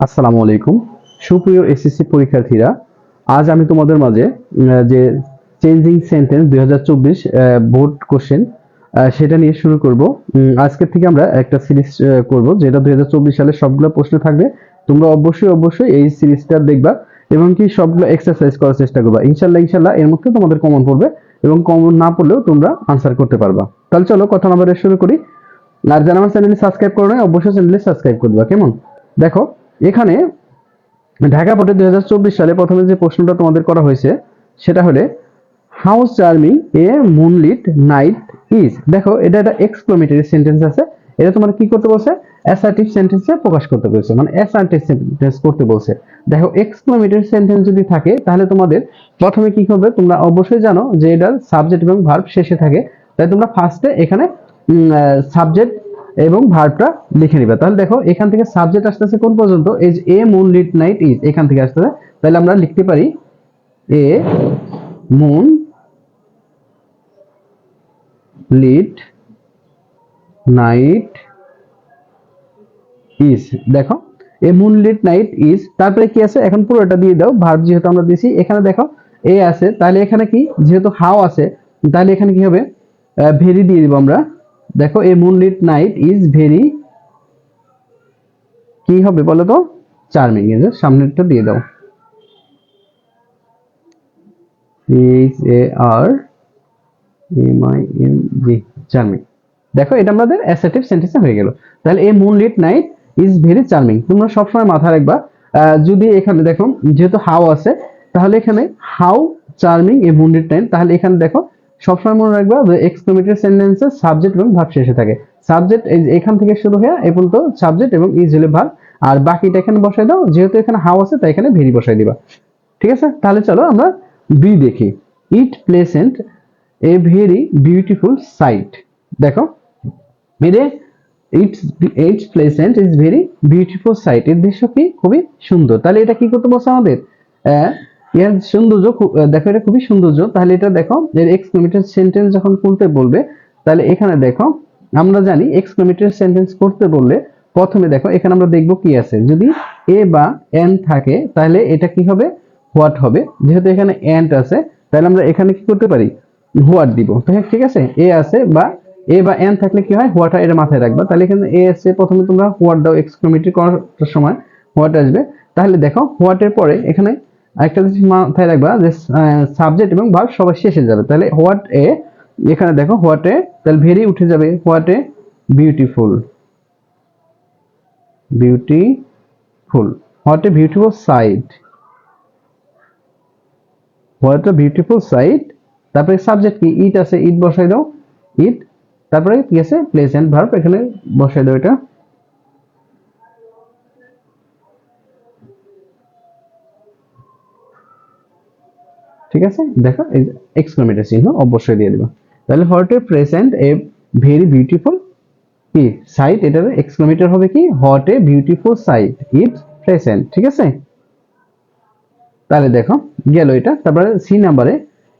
আসসালামু আলাইকুম। সুপ্রিয় এসএসসি পরীক্ষার্থীরা, আজ আমি তোমাদের মাঝে যে চেঞ্জিং সেন্টেন্স দুই হাজার চব্বিশ বোর্ড কোশ্চেন সেটা নিয়ে শুরু করব। আজকের থেকে আমরা একটা সিরিজ করব, যেটা দুই হাজার চব্বিশ সালে সবগুলো প্রশ্ন থাকবে। তোমরা অবশ্যই অবশ্যই এই সিরিজটা দেখবা এবং কি সবগুলো এক্সারসাইজ করার চেষ্টা করবা। ইনশাল্লাহ ইনশাল্লাহ এর মধ্যে তোমাদের কমন পড়বে এবং কমন না পড়লেও তোমরা আনসার করতে পারবা। তাহলে চলো কথা নাম্বারে শুরু করি। আর যারা আমার চ্যানেলে সাবস্ক্রাইব করো অবশ্যই চ্যানেলে সাবস্ক্রাইব করে দেবা, কেমন? দেখো এখানে ঢাকা বোর্ডে দুই সালে প্রথমে যে প্রশ্নটা তোমাদের করা হয়েছে, সেটা হলে how's charming a moonlit night is দেখো, এটা একটা এক্সক্লোমেটরি সেন্টেন্স আছে। এটা তোমার কি করতে বলছে? অ্যাসার্টিভ সেন্টেন্সে প্রকাশ করতে বলছে। মানে অ্যাসার্টিভ সেন্টেন্স করতে বলছে। দেখো এক্সক্লোমেটরি সেন্টেন্স যদি থাকে, তাহলে তোমাদের প্রথমে কি করবে? তোমরা অবশ্যই জানো যে এটার সাবজেক্ট এবং ভার্ব শেষে থাকে। তাই তোমরা ফার্স্টে এখানে সাবজেক্ট এবং ভার্বটা লিখে নিবে। তাহলে দেখো, এখান থেকে সাবজেক্ট আসতেছে কোন পর্যন্ত? যে a moon Litt night is এখান থেকে আসতেছে। তাহলে আমরা লিখতে পারি a moon Litt night is দেখো a moon Litt night is তারপরে কি আছে? এখন পুরোটা দিয়ে দাও ভার্ব যেহেতু আমরা দিছি এখানে দেখো এ আছে, তাহলে এখানে কি? যেহেতু হাও আছে, তাহলে এখানে কি হবে? ভেরি দিয়ে দিব আমরা। দেখো a moonlit night is very কি হবে বলো তো? চার্মিং এই যে সামনেরটা দিয়ে দাও। H A R M I N G charming দেখো, এটা আমাদের অ্যাসেটিভ সেন্টেন্সে হয়ে গেল। তাহলে a moonlit night is very charming তোমরা সবসময় মাথায় রাখবা যদি এখানে দেখো, যেহেতু হাউ আছে, তাহলে এখানে how charming a moonlit night তাহলে এখানে দেখো সবসময় মনে রাখবা যে এক্সক্লেমেটরি সেন্টেন্সে সাবজেক্ট এবং ভার্ব শেষে থাকে। সাবজেক্ট এখান থেকে শুরু হয়ে এ পর্যন্ত সাবজেক্ট এবং ইজ হলে ভার্ব আর বাকিটা এখানে বসাই দাও, যেহেতু এখানে হাউ আছে, তাই এখানে ভেরি বসাই দিবা। ঠিক আছে? তাহলে চলো আমরা বি দেখি। It pleasant a very beautiful sight দেখো। এরে it's it's pleasant is very beautiful sight এর দৃশ্য কি? খুবই সুন্দর। তাহলে এটা কি করতে বলছে আমাদের? এর সৌন্দর্য দেখো এটা খুবই সৌন্দর্য। তাহলে এটা দেখো এর এক্সক্লেমেটর সেন্টেন্স যখন বলবে তাহলে এখানে দেখো আমরা জানি এক্সক্লেমেটর সেন্টেন্স করতে বললে প্রথমে দেখো এখানে আমরা দেখব কি আছে। যদি এ বা এন থাকে তাহলে এটা কি হবে? হোয়াট হবে? যেহেতু এখানে এন্ড আছে তাহলে আমরা এখানে কি করতে পারি? হোয়াট দিব। হ্যাঁ, ঠিক আছে? এ আছে বা এ বা এন থাকলে কি হয়? হোয়াট এটা মাথায় রাখবা। তাহলে এখানে এ আছে প্রথমে তোমরা হোয়াট দাও এক্সক্লেমেটরি করার সময়। হোয়াট আসবে? তাহলে দেখো হোয়াট এর পরে এখানে একটা জিনিস মাথায় রাখবা যে সাবজেক্ট এবং ভার্ব সবাই শেষে যাবে। তাহলে হোয়াট এ এখানে দেখো হোয়াট এ তাহলে ভেরি উঠে যাবে what a beautiful beautiful what a beautiful sight what a beautiful sight তারপরে সাবজেক্ট কি? ইট আছে ইট বসাই দাও। ইট তারপরে কি আছে? প্লেস এন্ড ভার্ব এখানে বসাই দাও এটা। ঠিক আছে? দেখো এক্সক্লেমেটর চিহ্ন অবশ্যই দিয়ে দিবা। তাহলে what a present a very beautiful কি? সাইট এটার এক্সক্লেমেটর হবে কি? What a beautiful sight it present ঠিক আছে? তাহলে দেখো, গেল এটা। তারপরে সি নাম্বারে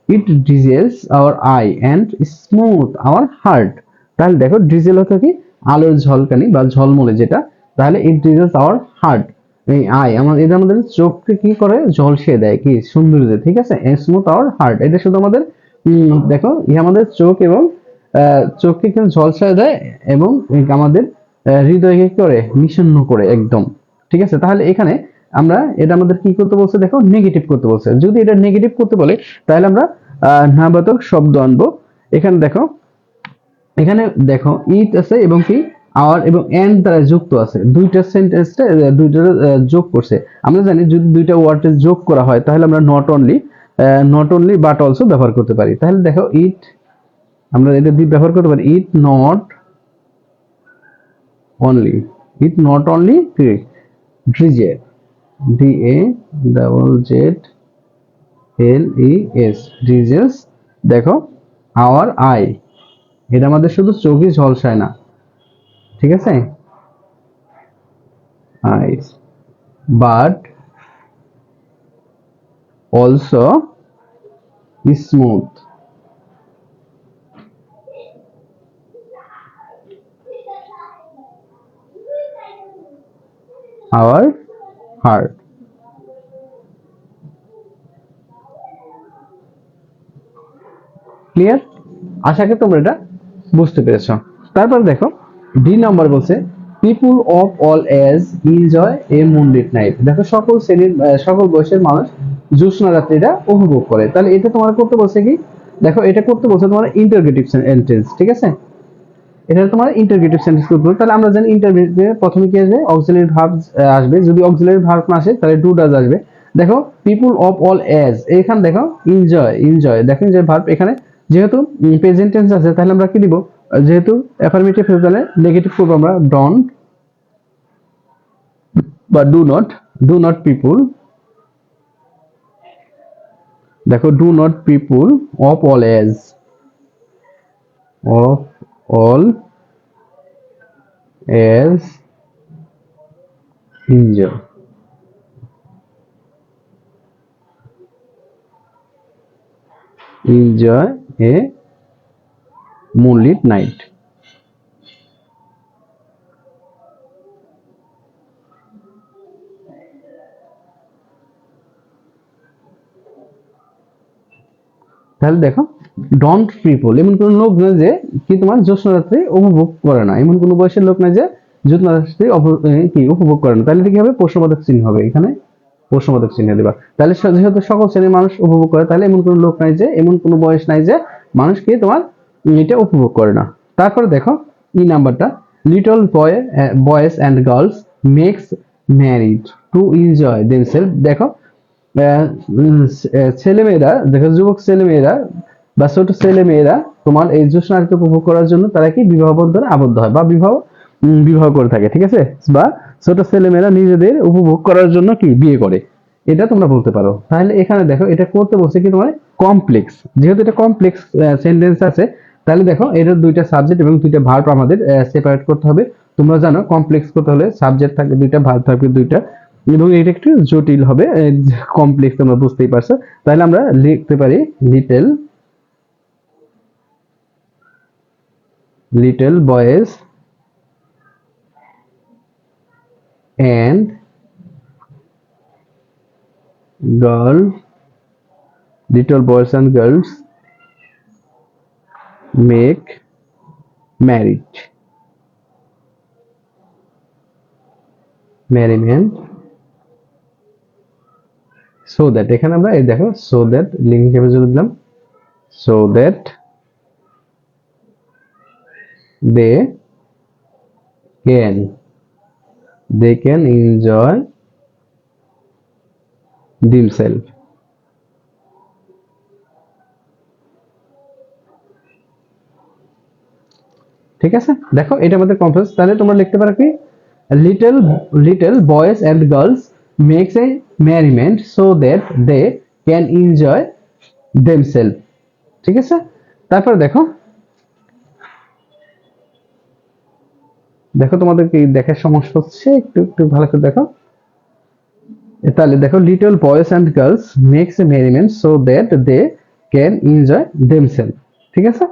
it dazzles our eye and smooth our heart তাহলে দেখো ডিজেল হতো কি? আলোর ঝলকানি বা ঝলমলে যেটা। তাহলে ইট ডিজেলস আওয়ার হার্ট এই আই আমার এটা আমাদের চোখকে কি করে? ঝলসে দেয়, কি? সৌন্দর্য, ঠিক আছে? স্মুথ আওয়ার হার্ট এটা শুধু আমাদের দেখো ইয়ে আমাদের চোখ এবং চোখকে কিন্তু ঝলসায় দেয় এবং আমাদের হৃদয়কে করে? নিষণ্ণ করে একদম, ঠিক আছে? তাহলে এখানে আমরা এটা আমাদের কি করতে বলছে? দেখো নেগেটিভ করতে বলছে। যদি এটা নেগেটিভ করতে বলে, তাহলে আমরা নাবাতক শব্দ আনব। এখানে দেখো এখানে দেখো ইট আছে এবং কি? আওয়ার এবং এন্ড দ্বারা যুক্ত আছে। দুইটা সেন্টেন্সটা দুইটা যোগ করছে। আমরা জানি যদি দুইটা ওয়ার্ডে যোগ করা হয়, তাহলে আমরা not only not only but also ব্যবহার করতে পারি। তাহলে দেখো ইট আমরা এটা দিয়ে ব্যবহার করতে পারি it not only it not only dazzles D A double Z L E S dazzles দেখো আওয়ার আই এটা আমাদের শুধু চোখই ঝলসায় না। ঠিক আছে? Eyes but also smooth our her clear আশা করি তোমরা এটা বুঝতে পেরেছ? তারপর দেখো। ডি নাম্বার বলছে people of all age enjoy a moonlit night দেখো, সকল শ্রেণির সকল বয়সের মানুষ জ্যোৎস্না রাত্রিটা উপভোগ করে। তাহলে এটা তোমার করতে বলছে কি? দেখো, এটা করতে বলছে তোমার ইন্টারগেটিভ সেন্টেন্স ঠিক আছে? এটা তোমার ইন্টারগেটিভ সেন্টেন্স করতে। তাহলে আমরা জানি ইন্টারগেটিভে প্রথমে কি আসবে? অক্সিলারি ভার্ব আসবে। যদি অক্সিলারি ভার্ব না আসে, তাহলে ডু ডাজ আসবে। দেখো পিপুল অফ অল এজ এখানে দেখো এনজয় এনজয় দেখো যে ভার্ব এখানে যেহেতু প্রেজেন্ট টেন্স আছে, তাহলে আমরা কি দিব? যেহেতু অ্যাফার্মেটিভ তাহলে নেগেটিভ করব আমরা ডন্ট বা do not do not people দেখো do not people of all age of all age enjoy enjoy a moonlit night. তাহলে দেখো ডন্ট পিপল এমন কোন লোক নয় যে কি তোমার জ্যোৎস্না রাত্রি উপভোগ করে না। এমন কোন বয়সের লোক নয় যে জ্যোৎস্না রাত্রি কি, উপভোগ করে না। তাহলে কি হবে? প্রশ্নবোধক চিহ্ন হবে এখানে। প্রশ্নবোধক চিহ্ন দিবা। তাহলে যেহেতু সকল শ্রেণির মানুষ উপভোগ করে, তাহলে এমন কোন লোক নাই যে, এমন কোন বয়স নাই যে মানুষ কি তোমার এটা উপভোগ করে না। তারপরে দেখো ই নাম্বারটা little boy boys and girls makes married to enjoy themselves দেখো আহ, উম, আহ, ছেলেমেয়েরা দেখো যুবক ছেলেমেয়েরা বা ছোট ছেলেমেয়েরা তোমার এই জ্যোৎস্নাকে উপভোগ করার জন্য তারা কি বিবাহ বন্ধনে আবদ্ধ হয় বা বিবাহ বিবাহ করে থাকে ঠিক আছে? বা ছোট ছেলেমেয়েরা নিজেদের উপভোগ করার জন্য কি বিয়ে করে? এটা তোমরা বলতে পারো। তাহলে এখানে দেখো এটা করতে বলছে কি তোমার কমপ্লেক্স যেহেতু এটা কমপ্লেক্স সেন্টেন্স আছে তাহলে দেখো এটার দুইটা সাবজেক্ট এবং দুইটা ভার্ব আমাদের সেপারেট করতে হবে। তোমরা জানো কমপ্লেক্স করতে হলে সাবজেক্ট থাকবে দুইটা ভার্ব থাকবে দুইটা। এবং এটা একটু জটিল হবে কমপ্লেক্স তোমরা বুঝতেই পারছ। তাহলে আমরা লিখতে পারি little little boys and girl, little boys and girls make marriage merriment so that এখানে আমরা এই দেখো so that লিঙ্ক হিসেবে যদি দিলাম so that they can they can enjoy themselves ঠিক আছে? দেখো, এটা আমাদের কমপ্লেক্স তাহলে তোমরা লিখতে পারো কি? Little little boys and girls makes a merriment so that they can enjoy themselves ঠিক আছে? তারপর দেখো। দেখো তোমাদের কি দেখার সমস্যা হচ্ছে? একটু একটু ভালো করে দেখো। তাহলে দেখো little boys and girls makes a merriment so that they can enjoy themselves ঠিক আছে?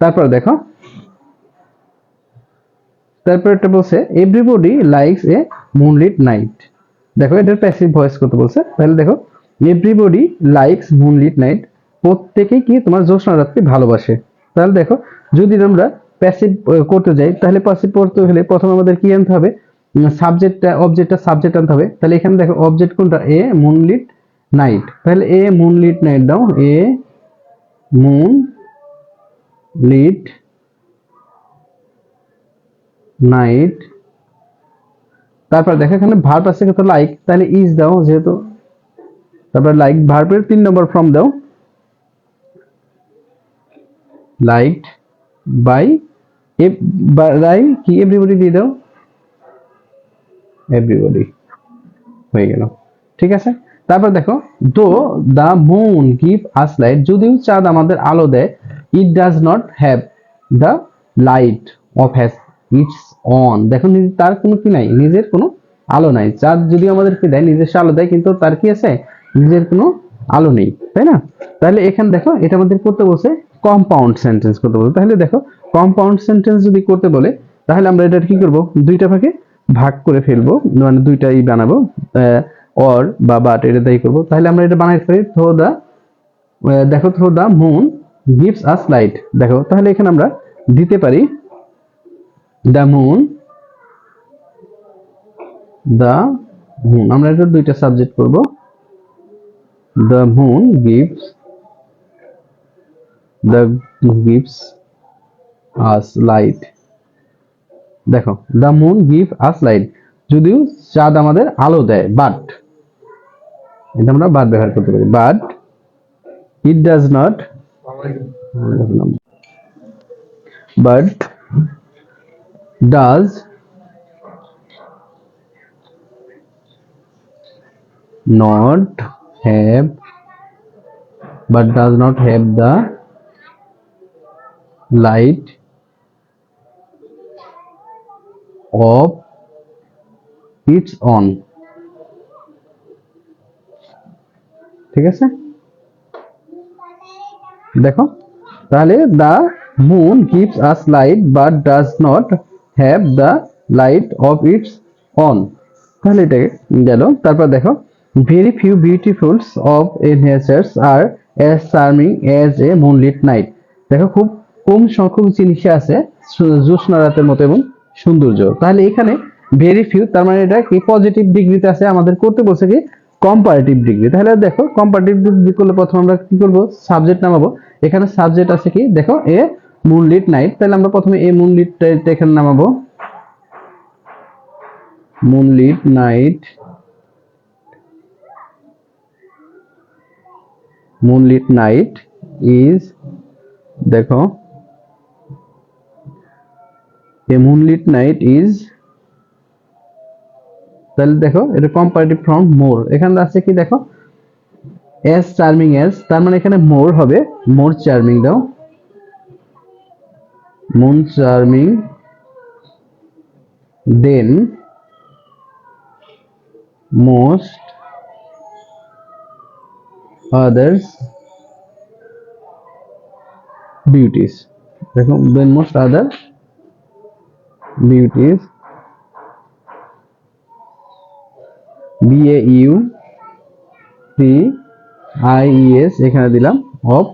তারপর দেখো। তারপর এটা বলছে everybody likes a moonlit night দেখো, এটার প্যাসিভ ভয়েস করতে বলছে? তাহলে দেখো এভরিবডি লাইকস মুনলিট নাইট প্রত্যেকেই কি তোমার জ্যোৎস্না রাত্রি ভালোবাসে। তাহলে দেখো, যদি আমরা প্যাসিভ করতে যাই, তাহলে প্যাসিভ করতে হলে প্রথমে আমাদের কি আনতে হবে? সাবজেক্টটা অবজেক্টটা সাবজেক্ট আনতে হবে। তাহলে এখানে দেখো অবজেক্ট কোনটা? এ মুনলিট নাইট তাহলে এ মুনলিট নাইট দাও এ মুন লিট নাইট। তারপর দেখো এখানে ভার্ব আছে কত লাইক তাহলে ইজ দাও যেহেতু। তারপর লাইক ভার্বের তিন নম্বর ফর্ম দাও। লাইকড বাই বাই কি এভরিবডি দিয়ে দাও? এভরিবডি হয়ে গেল। ঠিক আছে? তারপর দেখো though the moon give us light যদিও চাঁদ আমাদের আলো দেয় it does not have the light of has its own দেখো তার কোনো কি নাই? নিজের কোনো আলো নাই। চাঁদ যদি আমাদেরকে দেয় নিজস্ব আলো দেয়, কিন্তু তার কি আছে? নিজের কোনো আলো নেই, তাই না? তাহলে এখানে দেখো, এটা আমাদের করতে বলছে কম্পাউন্ড সেন্টেন্স করতে বলছে। তাহলে দেখো কম্পাউন্ড সেন্টেন্স যদি করতে বলে, তাহলে আমরা এটা কি করব? দুইটা ভাগে ভাগ করে ফেলব মানে দুইটাই বানাবো অর বা বাট এটা তাই করব। তাহলে আমরা এটা বানাইতে পারি থ্রো দা দেখো through the moon gives us light দেখো, তাহলে এখানে আমরা দিতে পারি দ্য মুন দ্য মুন। আমরা এটা দুইটা সাবজেক্ট করব the moon gives, the gives us light. দেখো, the moon give us light. যদিও চাঁদ আমাদের আলো দেয়, বাট, এটা আমরা বাট ব্যবহার করতে পারি। But, it does not, but does not have but does not have the light of its own ঠিক আছে দেখো তাহলে the moon gives us light but does not have the light of its own তাহলে এটা গেল। তারপর দেখো very few beautifuls of a natures are as charming as a moonlit night দেখো, খুব কম সংখ্যক জিনিসে আছে জ্যোৎস্না রাতের মতো এবং সৌন্দর্য। তাহলে এখানে ভেরি ফিউ তার মানে এটা কি পজিটিভ ডিগ্রিতে আছে? আমাদের করতে বলছে কি কম্পারেটিভ ডিগ্রি তাহলে দেখো কম্পারেটিভ ডিগ্রি করলে প্রথম আমরা কি করব? সাবজেক্ট নামাবো। এখানে সাবজেক্ট আছে কি? দেখো, এ মুনলিট নাইট তাহলে আমরা প্রথমে এ মুনলিট এখানে নামাবো। Moonlit night moonlit night is দেখো a moonlit নাইট ইজ তাহলে দেখো, এটা কম্পারেটিভ ফ্রম মোর এখানে আছে কি দেখো? এস চার্মিং এস তার মানে এখানে মোর হবে। মোর চার্মিং দাও। Moon charming than most others beauties দেখো other beauties b a u t i e s এখানে দিলাম of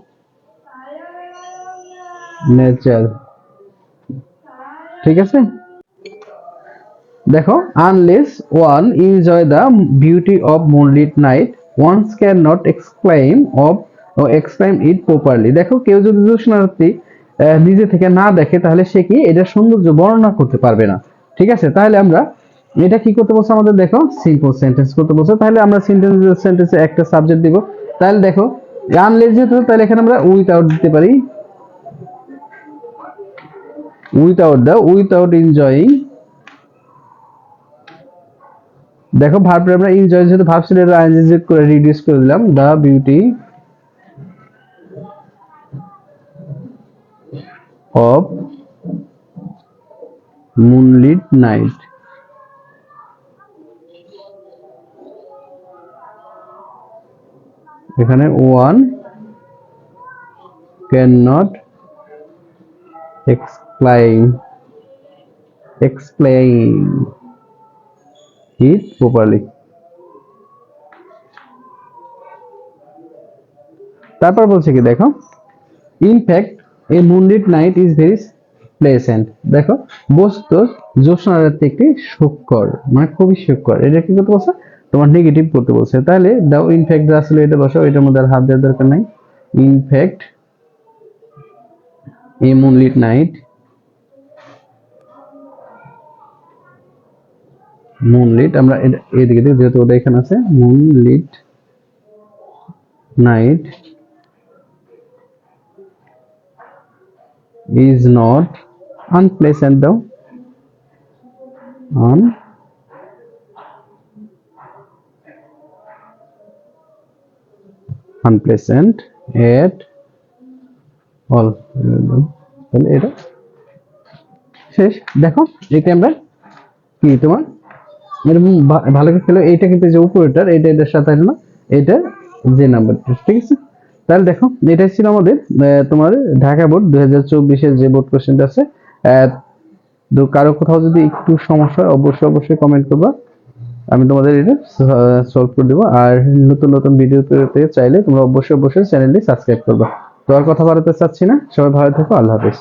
nature ঠিক আছে? দেখো unless one enjoy the beauty of moonlit night once can not exclaim of exclaim it properly দেখো কেউ যদি জ্যোৎস্নারাত্রি আহ, নিজে থেকে না দেখে তাহলে সে কি এটা সৌন্দর্য বর্ণনা করতে পারবে না। ঠিক আছে? তাহলে আমরা এটা কি করতে বলছে আমাদের? দেখো সিম্পল সেন্টেন্স করতে বলছে। তাহলে আমরা সেন্টেন্স সেন্টেন্সে একটা সাবজেক্ট দিব। তাহলে দেখো আনলেস যেহেতু তাহলে এখানে আমরা উইথআউট দিতে পারি। উইথআউট দা উইথাউট এনজয়িং দেখো ভার্ব আমরা এনজয় যেহেতু ভার্ব ছিল আইএনজি করে রিডিউস করে দিলাম the beauty of moonlit night এখানে one can not explain explain it properly. তারপর বলছে কি, দেখো in fact a moonlit night is very pleasant দেখো, বস্তু জ্যোৎস্না রাত্রি একটি সুখকর মানে খুবই সুখকর। এটা কি করতে বলছে? তোমার নেগেটিভ করতে বলছে। তাহলে, দাও ইনফ্যাক্ট আসলে এটা বসাও, এটার মধ্যে আর হাত দেওয়ার দরকার নাই। In fact a moonlit night moonlit আমরা এটা এদিকে দিই, যেহেতু ওটা এখানে আছে moonlit night is not unpleasant দাও আন আনপ্লেসেন্ট এট অল তাহলে এটা শেষ। দেখো এটা আমরা কি তোমার এরকম ভালো করে খেলো। এইটা কিন্তু যে উপরেটার এটা এটার সাথে না এটা যে নাম্বারটা ঠিক আছে? তাহলে দেখো, এটাই ছিল আমাদের তোমার ঢাকা বোর্ড হাজার চব্বিশের যে বোর্ড কোশ্চেনটা আছে। কারও কোথাও যদি একটু সমস্যা হয়, অবশ্যই অবশ্যই কমেন্ট করবা। আমি তোমাদের এটা সলভ করে দেবো। আর নতুন নতুন ভিডিও পেতে চাইলে তোমরা অবশ্যই অবশ্যই চ্যানেলটি সাবস্ক্রাইব করবা। তো আর কথা বাড়াতে চাচ্ছি না। সবাই ভালো থেকো, আল্লাহ হাফেজ।